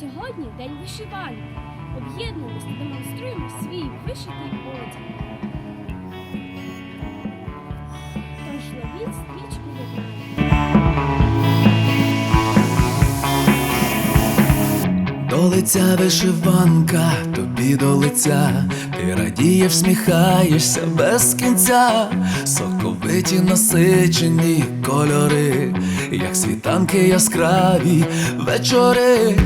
Сьогодні день вишиванки. Об'єднуємось та демонструємо свій вишитий одяг. Тож ловіть стрічку до. До лиця вишиванка, тобі до лиця, ти радіє, всміхаєшся без кінця, соковиті насичені кольори, як світанки яскраві вечори,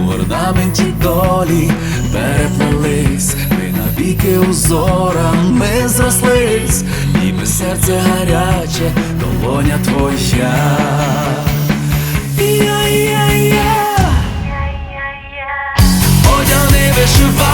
у орнаменті долі переплелись, ми навіки узорами зрослись, ніби серце гаряче, долоня твоя. Я-я-я Одяни вишиванку,